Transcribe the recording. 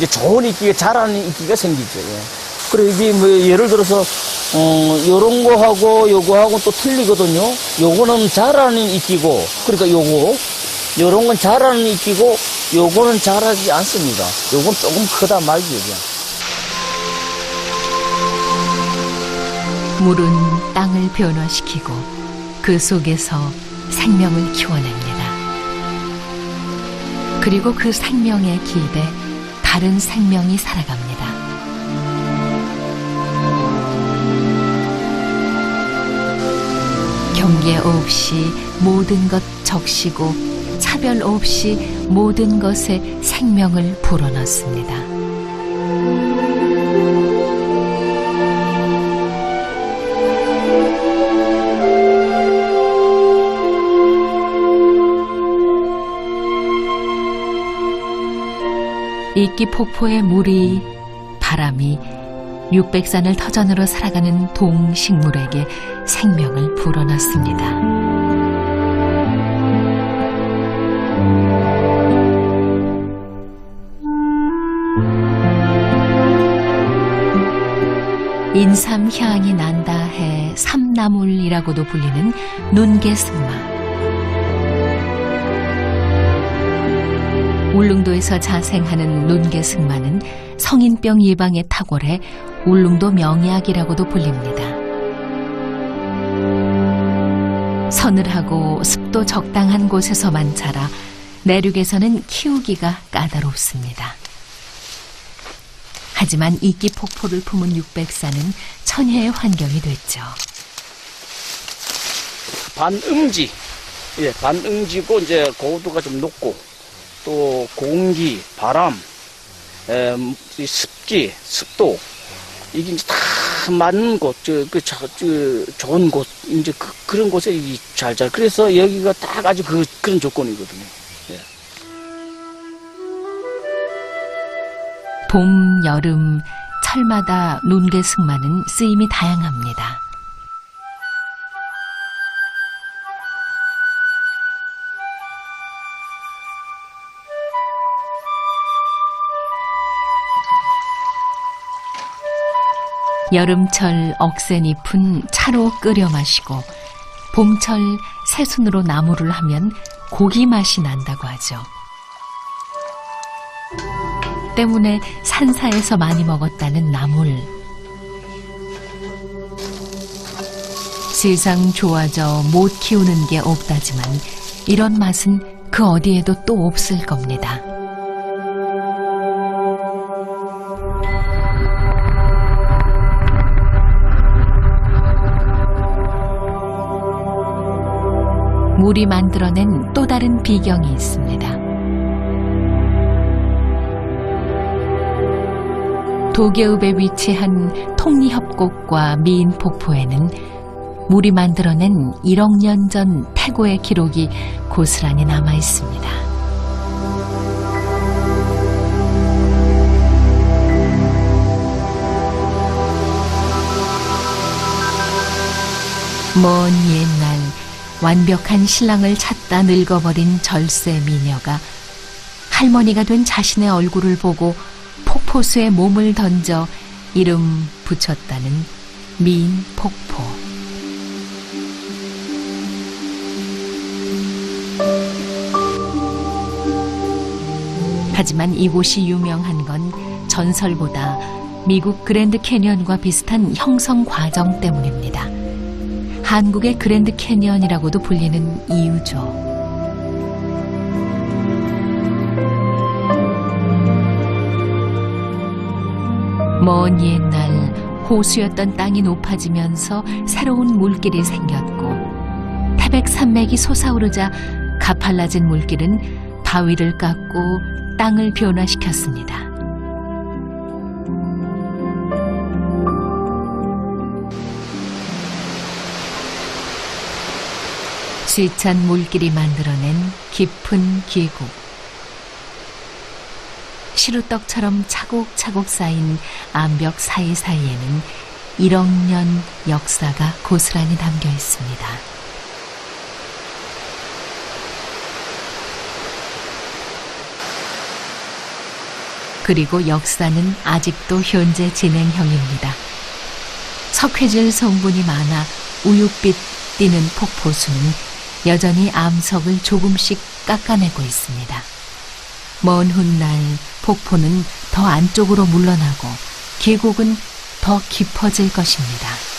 이제 좋은 이끼가 자라는 이끼가 생기죠. 예. 그리고 이게 뭐 예를 들어서 어 요런 거하고 요거하고 또 틀리거든요. 요거는 자라는 이끼고 그러니까 요거 요런 건 자라는 이끼고 요거는 자라지 않습니다. 요건 조금 크다 말이죠. 그냥. 물은 땅을 변화시키고 그 속에서 생명을 키워냅니다. 그리고 그 생명의 기대 다른 생명이 살아갑니다. 경계 없이 모든 것 적시고 차별 없이 모든 것에 생명을 불어넣습니다. 이끼 폭포의 물이 바람이 육백산을 터전으로 살아가는 동식물에게 생명을 불어넣습니다. 인삼향이 난다 해 삼나물이라고도 불리는 눈개승마. 울릉도에서 자생하는 논개승마는 성인병 예방에 탁월해 울릉도 명약이라고도 불립니다. 서늘하고 습도 적당한 곳에서만 자라 내륙에서는 키우기가 까다롭습니다. 하지만 이끼 폭포를 품은 육백사는 천혜의 환경이 됐죠. 반응지. 예, 반응지고 이제 고도가 좀 높고 또 공기, 바람, 에, 이 습기, 습도 이게 이제 다 맞는 곳, 저, 그, 저, 저, 좋은 곳, 이제 그, 그런 곳에 이 잘 잘. 그래서 여기가 딱 아주 그, 그런 조건이거든요. 봄, 여름, 철마다 논개승마는 쓰임이 다양합니다. 여름철 억센잎은 차로 끓여 마시고 봄철 새순으로 나무를 하면 고기 맛이 난다고 하죠. 때문에 산사에서 많이 먹었다는 나물. 세상 좋아져 못 키우는 게 없다지만 이런 맛은 그 어디에도 또 없을 겁니다. 물이 만들어낸 또 다른 비경이 있습니다. 도계읍에 위치한 통리협곡과 미인폭포에는 물이 만들어낸 1억 년 전 태고의 기록이 고스란히 남아 있습니다. 먼 옛날 완벽한 신랑을 찾다 늙어버린 절세 미녀가 할머니가 된 자신의 얼굴을 보고 폭포수에 몸을 던져 이름 붙였다는 미인 폭포. 하지만 이곳이 유명한 건 전설보다 미국 그랜드 캐니언과 비슷한 형성 과정 때문입니다. 한국의 그랜드 캐니언이라고도 불리는 이유죠. 먼 옛날 호수였던 땅이 높아지면서 새로운 물길이 생겼고 태백 산맥이 솟아오르자 가팔라진 물길은 바위를 깎고 땅을 변화시켰습니다. 쥐찬 물길이 만들어낸 깊은 계곡. 시루떡처럼 차곡차곡 쌓인 암벽 사이사이에는 1억 년 역사가 고스란히 담겨 있습니다. 그리고 역사는 아직도 현재 진행형입니다. 석회질 성분이 많아 우윳빛 띄는 폭포수는 여전히 암석을 조금씩 깎아내고 있습니다. 먼 훗날 폭포는 더 안쪽으로 물러나고 계곡은 더 깊어질 것입니다.